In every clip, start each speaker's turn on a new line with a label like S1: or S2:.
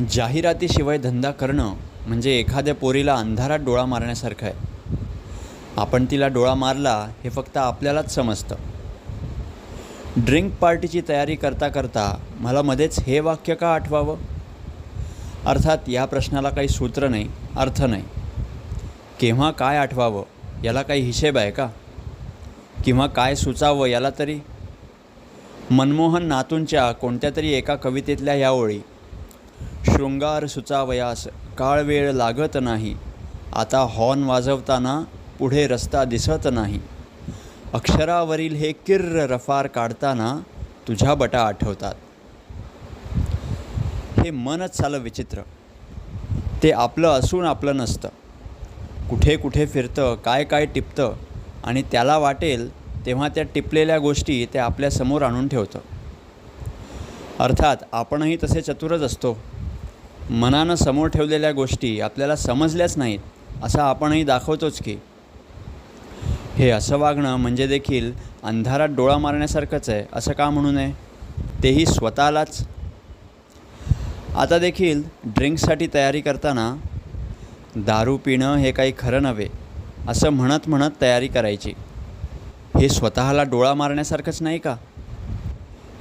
S1: जाहिरातीशिवाय धंदा करणं म्हणजे एखाद्या पोरीला अंधारात डोळा मारण्यासारखं आहे. आपण तिला डोळा मारला हे फक्त आपल्यालाच समजतं. ड्रिंक पार्टीची तयारी करता करता मला मध्येच हे वाक्य का आठवावं? अर्थात या प्रश्नाला काही सूत्र नाही अर्थ नाही. केव्हा काय आठवावं याला काही हिशेब आहे का? किंवा काय सुचावं याला तरी? मनमोहन नातूंच्या कोणत्या तरी एका कवितेतल्या या ओळी शृंगार सुचावयास काळ वेळ लागत नाही. आता हॉर्न वाजवताना पुढे रस्ता दिसत नाही. अक्षरावरील हे किर्र रफार काढताना तुझ्या बटा आठवतात. हे मनच झालं विचित्र. ते आपलं असून आपलं नसतं. कुठे कुठे फिरतं काय काय टिपतं आणि त्याला वाटेल तेव्हा त्या टिपलेल्या गोष्टी ते आपल्यासमोर आणून ठेवतं. अर्थात आपणही तसे चतुरच असतो. मनानं समोर ठेवलेल्या गोष्टी आपल्याला समजल्याच नाहीत असं आपणही दाखवतोच की. हे असं वागणं म्हणजे देखील अंधारात डोळा मारण्यासारखंच आहे असं का म्हणू नये तेही स्वतःलाच. आता देखील ड्रिंक्ससाठी तयारी करताना दारू पिणं हे काही खरं नव्हे असं म्हणत म्हणत तयारी करायची. हे स्वतःला डोळा मारण्यासारखंच नाही का?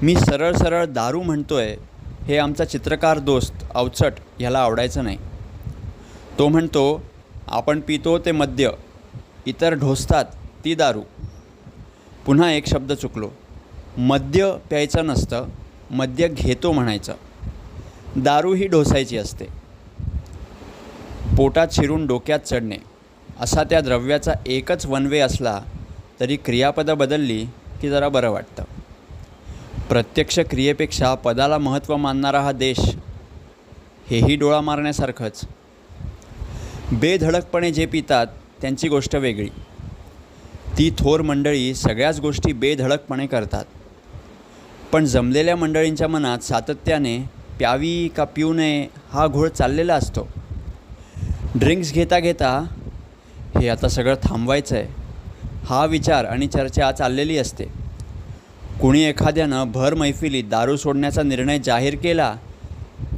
S1: मी सरळ सरळ दारू म्हणतो आहे हे आमचा चित्रकार दोस्त अवचट ह्याला आवडायचं नाही. तो म्हणतो आपण पितो ते मद्य इतर ढोसतात ती दारू. पुन्हा एक शब्द चुकलो. मद्य प्यायचं नसतं मद्य घेतो म्हणायचं. दारू ही ढोसायची असते. पोटात शिरून डोक्यात चढणे असा त्या द्रव्याचा एकच वनवे असला तरी क्रियापदं बदलली की जरा बरं वाटतं. प्रत्यक्ष क्रियेपेक्षा पदाला महत्त्व मानणारा हा देश हेही डोळा मारण्यासारखंच. बेधडकपणे जे पितात त्यांची गोष्ट वेगळी. ती थोर मंडळी सगळ्याच गोष्टी बेधडकपणे करतात. पण जमलेल्या मंडळींच्या मनात सातत्याने प्यावी का पिऊ नये हा घोळ चाललेला असतो. ड्रिंक्स घेता घेता हे आता सगळं थांबवायचं आहे हा विचार आणि चर्चा चाललेली असते. कुणी एखाद्यानं भर मैफिलीत दारू सोडण्याचा निर्णय जाहीर केला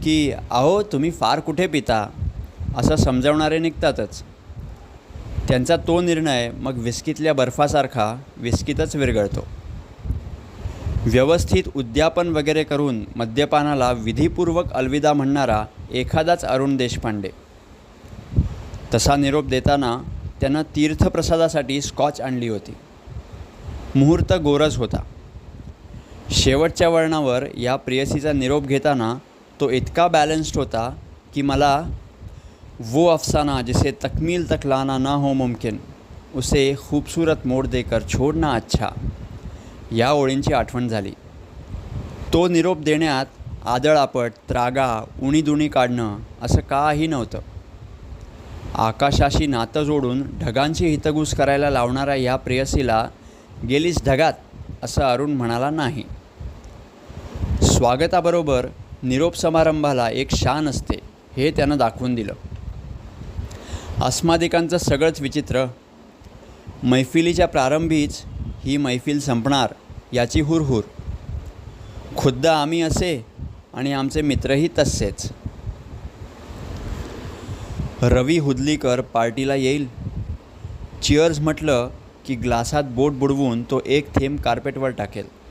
S1: की अहो तुम्ही फार कुठे पिता? असं समजवणारे निघतातच. त्यांचा तो निर्णय मग विस्कीतल्या बर्फासारखा विस्कीतच विरघळतो. व्यवस्थित उद्यापन वगैरे करून मद्यपानाला विधीपूर्वक अलविदा म्हणणारा एखादाच अरुण देशपांडे. तसा निरोप देताना त्यानं तीर्थप्रसादासाठी स्कॉच आणली होती. मुहूर्त गोरज होता. शेवटच्या वळणावर या प्रेयसीचा निरोप घेताना तो इतका बॅलन्स्ड होता की मला वो अफसाना जिसे तकमील तक लाना ना हो मुमकिन उसे खूबसूरत मोड देकर छोडना अच्छा या ओळींची आठवण झाली. तो निरोप देण्यात आदळापट त्रागा उणीदुणी काढणं असं काही नव्हतं. आकाशाशी नातं जोडून ढगांची हितगूस करायला लावणाऱ्या या प्रेयसीला गेलीच ढगात असं अरुण म्हणाला नाही. स्वागताबरोबर निरोप समारंभाला एक शान असते हे त्यानं दाखवून दिलं. अस्मादिकांचं सगळंच विचित्र. मैफिलीच्या प्रारंभीच ही मैफिल संपणार याची हुरहुर. खुद्द आम्ही असे आणि आमचे मित्रही तसेच. रवी हुदलीकर पार्टीला येईल. चिअर्स म्हटलं की ग्लासात बोट बुडवून तो एक थेंब कार्पेटवर टाकेल.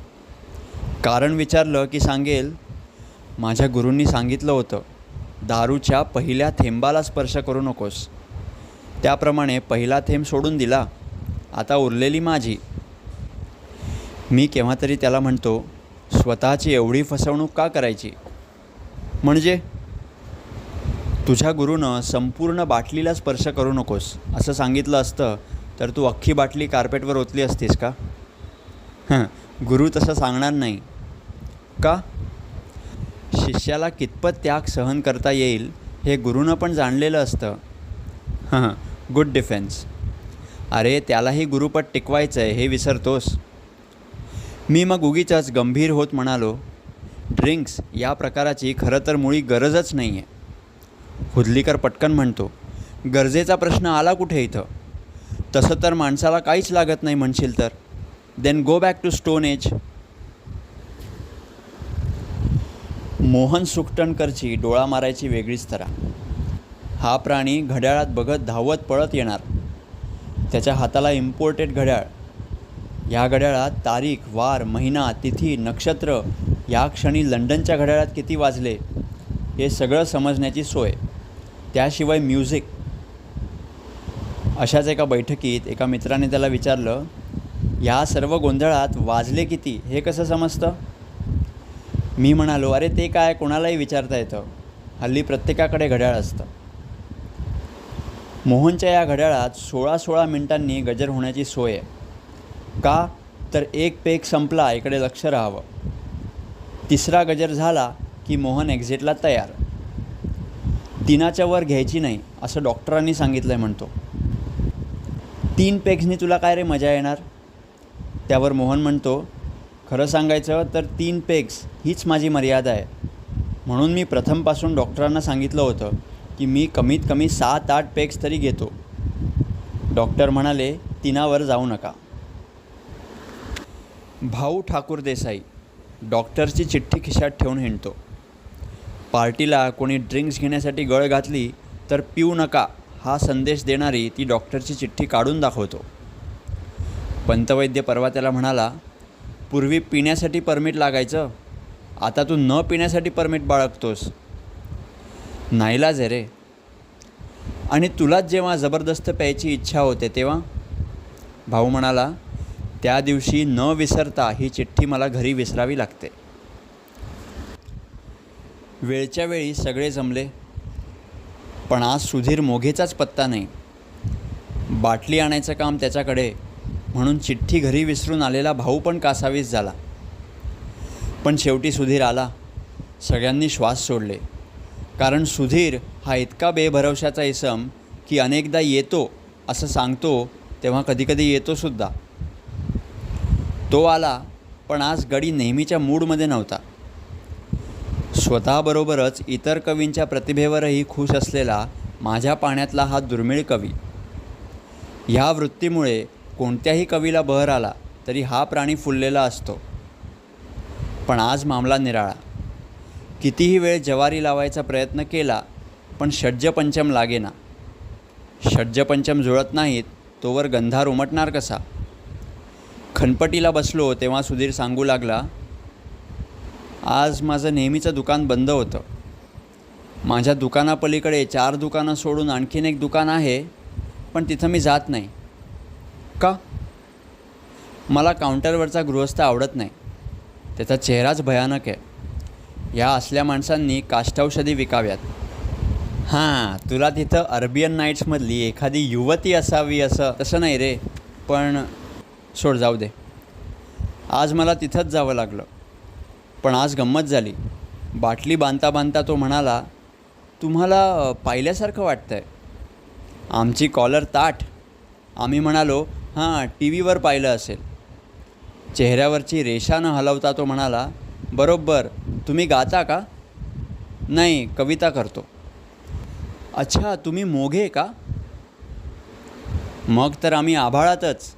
S1: कारण विचारलं की सांगेल माझ्या गुरूंनी सांगितलं होतं दारूच्या पहिल्या थेंबाला स्पर्श करू नकोस. त्याप्रमाणे पहिला थेंब सोडून दिला आता उरलेली माझी. मी केव्हा तरी त्याला म्हणतो स्वतःची एवढी फसवणूक का करायची? म्हणजे? तुझ्या गुरुनं संपूर्ण बाटलीला स्पर्श करू नकोस असं सांगितलं असतं तर तू अख्खी बाटली कार्पेटवर ओतली असतीस का? हं गुरु तसं सांगणार नाही. का? शिष्याला कितपत त्याग सहन करता येईल हे गुरुनं पण जाणलेलं असतं. हां गुड डिफेन्स अरे त्यालाही गुरुपद टिकवायचं आहे हे विसरतोस. मी मग उगीच गंभीर होत म्हणालो ड्रिंक्स या प्रकाराची खरं तर मुळी गरजच नाही आहे हुदलीकर पटकन म्हणतो गरजेचा प्रश्न आला कुठे इथं? तसं तर माणसाला काहीच लागत नाही म्हणशील तर. Then go back to stone age Mohan सुकटणकरची डोळा मारायची वेगळीच तरा. हा प्राणी घड्याळात बघत धावत पळत येणार. त्याच्या हाताला इम्पोर्टेड घड्याळ. या घड्याळात तारीख वार महिना तिथी नक्षत्र या क्षणी लंडनच्या घड्याळात किती वाजले हे सगळं समजण्याची सोय. त्याशिवाय म्युझिक. अशाच एका बैठकीत एका मित्राने त्याला विचारलं या सर्व गोंधळात वाजले किती हे कसं समजतं? मी म्हणालो अरे ते काय? कोणालाही विचारता येतं. हल्ली प्रत्येकाकडे घड्याळ असतं. मोहनच्या या घड्याळात सोळा सोळा मिनिटांनी गजर होण्याची सोय आहे. का? तर एक पेक संपला इकडे लक्ष राहावं. तिसरा गजर झाला की मोहन एक्झिटला तयार. तीनाच्या वर घ्यायची नाही असं डॉक्टरांनी सांगितलं आहे म्हणतो. तीन पेक्सनी तुला काय रे मजा येणार? त्यावर मोहन म्हणतो खरं सांगायचं तर तीन पेग्स हीच माझी मर्यादा आहे. म्हणून मी प्रथमपासून डॉक्टरांना सांगितलं होतं की मी कमीत कमी सात आठ पेग्स तरी घेतो. डॉक्टर म्हणाले तिनावर जाऊ नका. भाऊ ठाकूर देसाई डॉक्टरची चिठ्ठी खिशात ठेवून हिंडतो. पार्टीला कोणी ड्रिंक्स घेण्यासाठी गळ घातली तर पिऊ नका हा संदेश देणारी ती डॉक्टरची चिठ्ठी काढून दाखवतो. पंतवैद्य परवा त्याला म्हणाला पूर्वी पिण्यासाठी परमिट लागायचं. आता तू न पिण्यासाठी परमिट बाळगतोस. नाईलाज आहे रे. आणि तुलाच जेव्हा जबरदस्त प्यायची इच्छा होते तेव्हा? भाऊ म्हणाला त्या दिवशी न विसरता ही चिठ्ठी मला घरी विसरावी लागते. वेळच्या वेळी सगळे जमले. पण आज सुधीर मोघेचाच पत्ता नाही. बाटली आणायचं काम त्याच्याकडे. म्हणून चिठ्ठी घरी विसरून आलेला भाऊ पण कासावीस झाला. पण शेवटी सुधीर आला. सगळ्यांनी श्वास सोडले. कारण सुधीर हा इतका बेभरवशाचा इसम की अनेकदा येतो असं सांगतो तेव्हा कधीकधी येतोसुद्धा तो आला पण आज गडी नेहमीच्या मूडमध्ये नव्हता. स्वतःबरोबरच इतर कवींच्या प्रतिभेवरही खुश असलेला माझ्या पाण्यातला हा दुर्मिळ कवी. ह्या वृत्तीमुळे कोणत्याही कवीला बहर आला तरी हा प्राणी फुललेला असतो. पण आज मामला निराळा. कितीही वेळ जवारी लावायचा प्रयत्न केला पण षड्जपंचम लागेना. षड्जपंचम जुळत नाहीत तोवर गंधार उमटणार कसा? खनपटीला बसलो तेव्हा सुधीर सांगू लागला आज माझं नेहमीचं दुकान बंद होतं. माझ्या दुकानापलीकडे चार दुकानं सोडून आणखीन एक दुकान आहे पण तिथं मी जात नाही. का? मला काउंटरवरचा गृहस्थ आवडत नाही. त्याचा चेहराच भयानक आहे. या असल्या माणसांनी काष्टौषधी विकाव्यात. हां तुला तिथं अरबियन नाईट्समधली एखादी युवती असावी असं तसं नाही रे पण सोड जाऊ दे. आज मला तिथंच जावं लागलं. पण आज गंमत झाली. बाटली बांधता बांधता तो म्हणाला तुम्हाला पाहिल्यासारखं वाटतं आहे आमची कॉलर ताठ. आम्ही म्हणालो हां टी व्हीवर पाहिलं असेल. चेहऱ्यावरची रेषा न हलवता तो म्हणाला बरोबर तुम्ही गाता का? नाही कविता करतो. अच्छा तुम्ही मोघे का? मग तर आम्ही आभाळातच.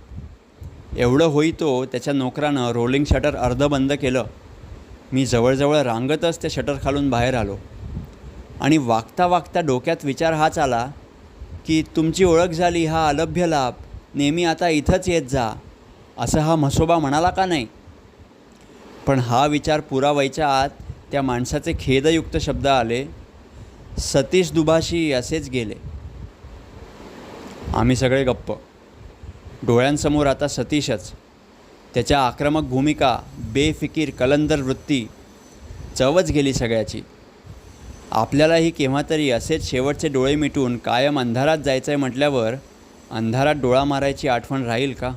S1: एवढं होईतो त्याच्या नोकरानं रोलिंग शटर अर्ध बंद केलं. मी जवळजवळ रांगतच त्या शटर खालून बाहेर आलो. आणि वागता वागता डोक्यात विचार हाच आला की तुमची ओळख झाली हा अलभ्य लाभ. नेहमी आता इथंच येत जा असं हा म्हसोबा म्हणाला का नाही? पण हा विचार पुरा व्हायच्या आत त्या माणसाचे खेदयुक्त शब्द आले सतीश दुभाषी असेच गेले. आम्ही सगळे गप्प. डोळ्यांसमोर आता सतीशच. त्याच्या आक्रमक भूमिका बेफिकीर कलंदर वृत्ती चवच गेली सगळ्याची. आपल्यालाही केव्हा तरी असेच शेवटचे डोळे मिटून कायम अंधारात जायचं आहे म्हटल्यावर अंधारात डोळा मारायची आठवण राहील का?